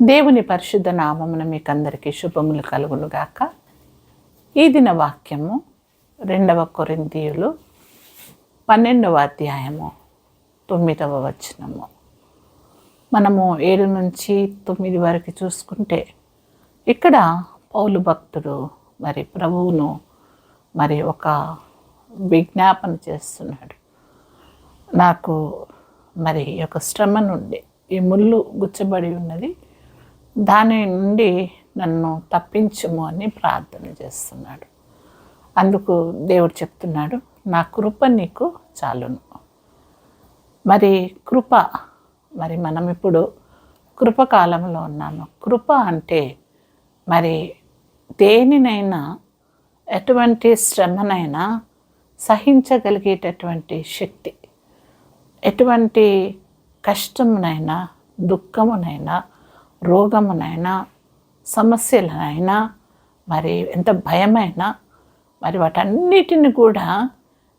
దేవుని పరిశుద్ధ నామమున మీకు అందరికీ శుభములు కలుగులుగాక ఈ దిన వాక్యము రెండవ కొరింతీయులు పన్నెండవ అధ్యాయము తొమ్మిదవ వచనము. మనము ఏడు నుంచి తొమ్మిది వరకు చూసుకుంటే ఇక్కడ పౌలు భక్తుడు మరి ప్రభువును మరి ఒక విజ్ఞాపన చేస్తున్నాడు. నాకు మరి ఒక శ్రమ నుండి ఈ ముళ్ళు గుచ్చబడి ఉన్నది. దాని నుండి నన్ను తప్పించుము అని ప్రార్థన చేస్తున్నాడు. అందుకు దేవుడు చెప్తున్నాడు నా కృప నీకు చాలును. మరి కృప మరి మనం ఇప్పుడు కృపకాలంలో ఉన్నాము. కృప అంటే మరి దేనినైనా ఎటువంటి శ్రమనైనా సహించగలిగేటటువంటి శక్తి. ఎటువంటి కష్టమునైనా దుఃఖమునైనా రోగమునైనా సమస్యలనైనా మరి ఎంత భయమైనా మరి వాటన్నిటిని కూడా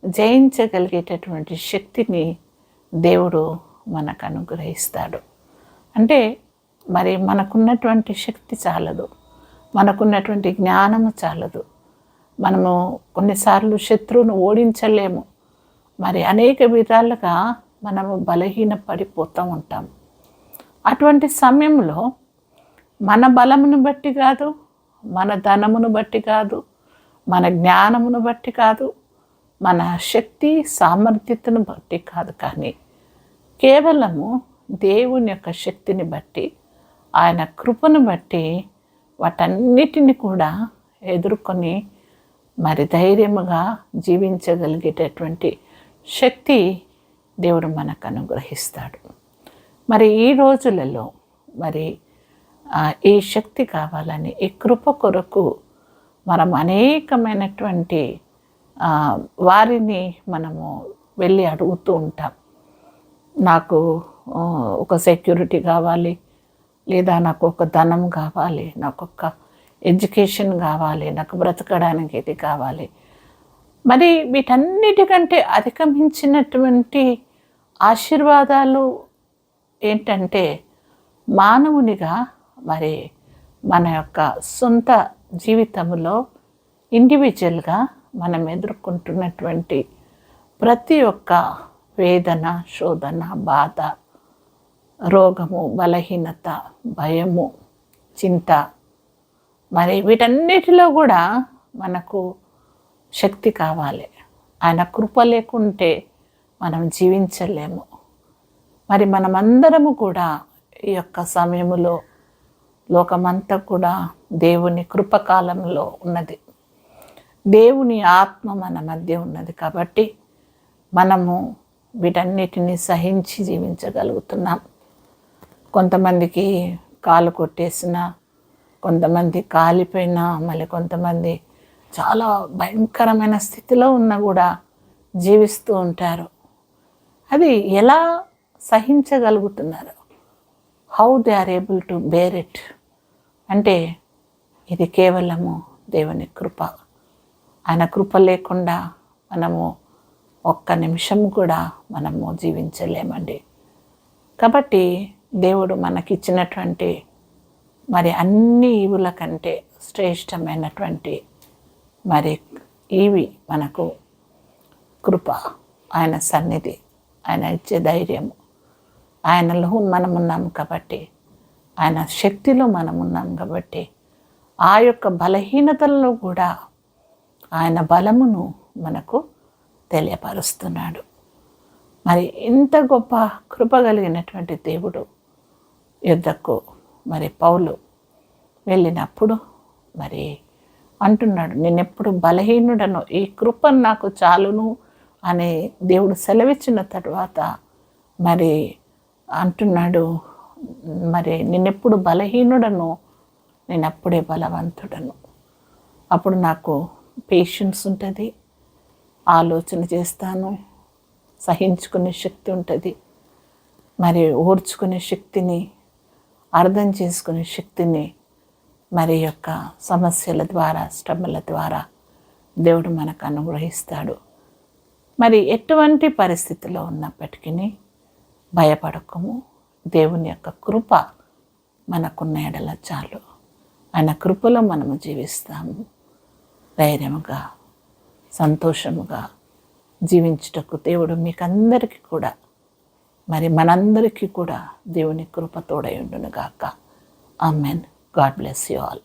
జయించగలిగేటటువంటి శక్తిని దేవుడు మనకు అనుగ్రహిస్తాడు. అంటే మరి మనకున్నటువంటి శక్తి చాలదు. మనకున్నటువంటి జ్ఞానము చాలదు. మనము కొన్నిసార్లు శత్రువును ఓడించలేము. మరి అనేక విధాలుగా మనము బలహీన పడిపోతూ ఉంటాం అటువంటి సమయంలో మన బలమును బట్టి కాదు మన ధనమును బట్టి కాదు మన జ్ఞానమును బట్టి కాదు మన శక్తి సామర్థ్యతను బట్టి కాదు కానీ కేవలము దేవుని యొక్క శక్తిని బట్టి ఆయన కృపను బట్టి వాటన్నిటిని కూడా ఎదుర్కొని మరి ధైర్యముగా జీవించగలిగేటటువంటి శక్తి దేవుడు మనకు అనుగ్రహిస్తాడు. మరి ఈ రోజులలో మరి ఈ శక్తి కావాలని ఈ కృప కొరకు మనం అనేకమైనటువంటి వారిని మనము వెళ్ళి అడుగుతూ ఉంటాం. నాకు ఒక సెక్యూరిటీ కావాలి లేదా నాకు ఒక ధనం కావాలి నాకు ఒక ఎడ్యుకేషన్ కావాలి నాకు బ్రతకడానికి ఇది కావాలి. మరి వీటన్నిటికంటే అధిగమించినటువంటి ఆశీర్వాదాలు ఏంటంటే మానవునిగా మరి మన యొక్క సొంత జీవితంలో ఇండివిజువల్గా మనం ఎదుర్కొంటున్నటువంటి ప్రతి ఒక్క వేదన శోధన బాధ రోగము బలహీనత భయము చింత మరి వీటన్నిటిలో కూడా మనకు శక్తి కావాలి. ఆయన కృప లేకుంటే మనం జీవించలేము. మరి మనమందరము కూడా ఈ యొక్క సమయంలో లోకమంతా కూడా దేవుని కృపకాలంలో ఉన్నది. దేవుని ఆత్మ మన మధ్య ఉన్నది కాబట్టి మనము వీటన్నిటిని సహించి జీవించగలుగుతున్నాం. కొంతమందికి కాలు కొట్టేసిన కొంతమంది కాలిపోయినా మళ్ళీ కొంతమంది చాలా భయంకరమైన స్థితిలో ఉన్నా కూడా జీవిస్తూ ఉంటారు. అది ఎలా సహించగలుగుతున్నారు. How they are able to bear it అంటే ఇది కేవలము దేవుని కృప. ఆయన కృప లేకుండా మనము ఒక్క నిమిషం కూడా మనము జీవించలేమండి. కాబట్టి దేవుడు మనకిచ్చినటువంటి మరి అన్ని ఈవుల కంటే శ్రేష్టమైనటువంటి మరి ఇవి మనకు కృప ఆయన సన్నిధి ఆయన ఇచ్చే ధైర్యము. ఆయనలో మనం ఉన్నాం కాబట్టి ఆయన శక్తిలో మనం ఉన్నాం కాబట్టి ఆ యొక్క బలహీనతల్లో కూడా ఆయన బలమును మనకు తెలియపరుస్తున్నాడు. మరి ఇంత గొప్ప కృప కలిగినటువంటి దేవుడు యుద్ధకు మరి పౌలు వెళ్ళినప్పుడు మరి అంటున్నాడు నేను ఎప్పుడు బలహీనుడను ఈ కృప నాకు చాలును అని దేవుడు సెలవిచ్చిన తర్వాత మరి అంటున్నాడు మరి నేనెప్పుడు బలహీనుడను? నేను అప్పుడే బలవంతుడను. అప్పుడు నాకు పేషెన్స్ ఉంటుంది ఆలోచన చేస్తాను సహించుకునే శక్తి ఉంటుంది మరి ఓర్చుకునే శక్తిని అర్థం చేసుకునే శక్తిని మరి యొక్క సమస్యల ద్వారా శ్రమల ద్వారా దేవుడు మనకు అనుగ్రహిస్తాడు. మరి ఎటువంటి పరిస్థితిలో ఉన్నప్పటికీ భయపడకము. దేవుని యొక్క కృప మనకున్న ఎడల చాలు. ఆయన కృపలో మనము జీవిస్తాము. ధైర్యముగా సంతోషముగా జీవించుటకు దేవుడు మీకు అందరికీ కూడా మరి మనందరికీ కూడా దేవుని కృప తోడై ఉండును గాక amen God bless you all